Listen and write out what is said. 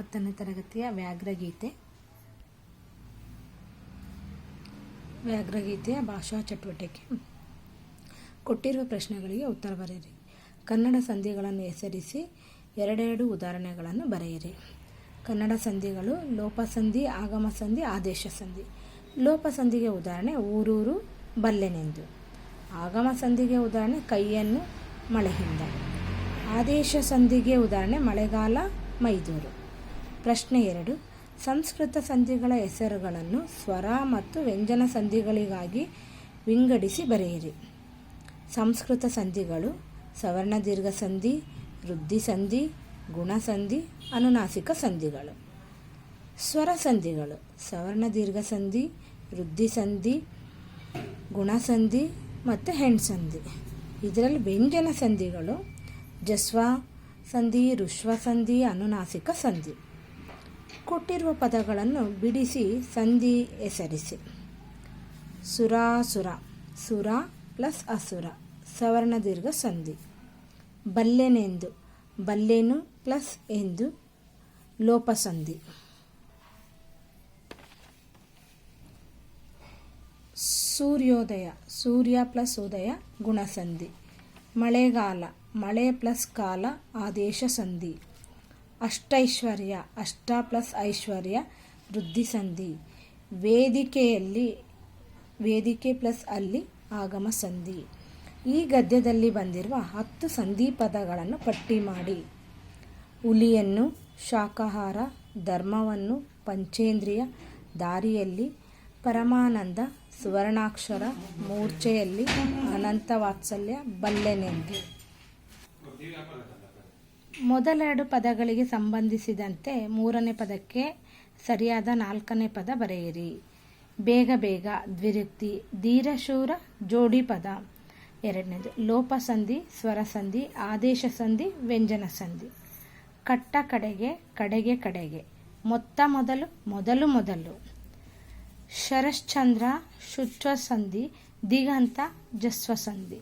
ಹತ್ತನೇ ತರಗತಿಯ ವ್ಯಾಘ್ರಗೀತೆ. ವ್ಯಾಘ್ರಗೀತೆಯ ಭಾಷಾ ಚಟುವಟಿಕೆ. ಕೊಟ್ಟಿರುವ ಪ್ರಶ್ನೆಗಳಿಗೆ ಉತ್ತರ ಬರೆಯಿರಿ. ಕನ್ನಡ ಸಂಧಿಗಳನ್ನು ಹೆಸರಿಸಿ ಎರಡೆರಡು ಉದಾಹರಣೆಗಳನ್ನು ಬರೆಯಿರಿ. ಕನ್ನಡ ಸಂಧಿಗಳು ಲೋಪಸಂಧಿ ಆಗಮ ಸಂಧಿ ಆದೇಶ ಸಂಧಿ ಲೋಪಸಂಧಿಗೆ ಉದಾಹರಣೆ ಊರೂರು, ಬಲ್ಲೆನೆಂದು. ಆಗಮ ಸಂಧಿಗೆ ಉದಾಹರಣೆ ಕೈಯನ್ನು ಮಳೆಯಿಂದ. ಆದೇಶ ಸಂಧಿಗೆ ಉದಾಹರಣೆ ಮಳೆಗಾಲ, ಮೈದೂರು. ಪ್ರಶ್ನೆ ಎರಡು. ಸಂಸ್ಕೃತ ಸಂಧಿಗಳ ಹೆಸರುಗಳನ್ನು ಸ್ವರ ಮತ್ತು ವ್ಯಂಜನ ಸಂಧಿಗಳಿಗಾಗಿ ವಿಂಗಡಿಸಿ ಬರೆಯಿರಿ. ಸಂಸ್ಕೃತ ಸಂಧಿಗಳು ಸವರ್ಣ ದೀರ್ಘ ಸಂಧಿ, ವೃದ್ಧಿ ಸಂಧಿ ಗುಣಸಂಧಿ ಅನುನಾಸಿಕ ಸಂಧಿಗಳು. ಸ್ವರ ಸಂಧಿಗಳು ಸವರ್ಣ ದೀರ್ಘ ಸಂಧಿ, ವೃದ್ಧಿ ಸಂಧಿ ಗುಣಸಂಧಿ ಮತ್ತು ಹೆಣ್ಸಂಧಿ ಇದರಲ್ಲಿ ವ್ಯಂಜನ ಸಂಧಿಗಳು ಜಸ್ವ ಸಂಧಿ ಋಷ್ವ ಸಂಧಿ, ಅನುನಾಸಿಕ ಸಂಧಿ. ಕೊಟ್ಟಿರುವ ಪದಗಳನ್ನು ಬಿಡಿಸಿ, ಸಂಧಿ ಹೆಸರಿಸಿ. ಸುರಾಸುರ ಸುರ ಪ್ಲಸ್ ಅಸುರ, ಸವರ್ಣ ದೀರ್ಘ ಸಂಧಿ. ಬಲ್ಲೆನೆಂದು, ಬಲ್ಲೆನು ಪ್ಲಸ್ ಎಂದು ಲೋಪಸಂಧಿ ಸೂರ್ಯೋದಯ, ಸೂರ್ಯ ಪ್ಲಸ್ ಉದಯ ಗುಣಸಂಧಿ ಮಳೆಗಾಲ, ಮಳೆ ಪ್ಲಸ್ ಕಾಲ, ಆದೇಶ ಸಂಧಿ. ಅಷ್ಟೈಶ್ವರ್ಯ, ಅಷ್ಟ ಪ್ಲಸ್ ಐಶ್ವರ್ಯ, ವೃದ್ಧಿ ಸಂಧಿ. ವೇದಿಕೆಯಲ್ಲಿ, ವೇದಿಕೆ ಪ್ಲಸ್ ಅಲ್ಲಿ ಆಗಮ ಸಂಧಿ. ಈ ಗದ್ಯದಲ್ಲಿ ಬಂದಿರುವ ಹತ್ತು ಸಂಧಿ ಪದಗಳನ್ನು ಪಟ್ಟಿ ಮಾಡಿ. ಹುಲಿಯನ್ನು, ಶಾಕಾಹಾರ, ಧರ್ಮವನ್ನು, ಪಂಚೇಂದ್ರಿಯ, ದಾರಿಯಲ್ಲಿ, ಪರಮಾನಂದ, ಸುವರ್ಣಾಕ್ಷರ, ಮೂರ್ಛೆಯಲ್ಲಿ, ಅನಂತ ವಾತ್ಸಲ್ಯ, ಬಲ್ಲೆನೆಂದು. ಮೊದಲೆರಡು ಪದಗಳಿಗೆ ಸಂಬಂಧಿಸಿದಂತೆ ಮೂರನೇ ಪದಕ್ಕೆ ಸರಿಯಾದ ನಾಲ್ಕನೇ ಪದ ಬರೆಯಿರಿ. ಬೇಗ ಬೇಗ, ದ್ವಿರುಕ್ತಿ, ಧೀರಶೂರ, ಜೋಡಿ ಪದ. ಎರಡನೇದು, ಲೋಪಸಂಧಿ, ಸ್ವರಸಂಧಿ ಆದೇಶ ಸಂಧಿ ವ್ಯಂಜನ ಸಂಧಿ ಕಟ್ಟ ಕಡೆಗೆ ಕಡೆಗೆ ಕಡೆಗೆ. ಮೊತ್ತ ಮೊದಲು ಮೊದಲು ಮೊದಲು. ಶರಶ್ಚಂದ್ರ ಶುಚ್ವ ಸಂಧಿ ದಿಗಂತ ಜಸ್ವ ಸಂಧಿ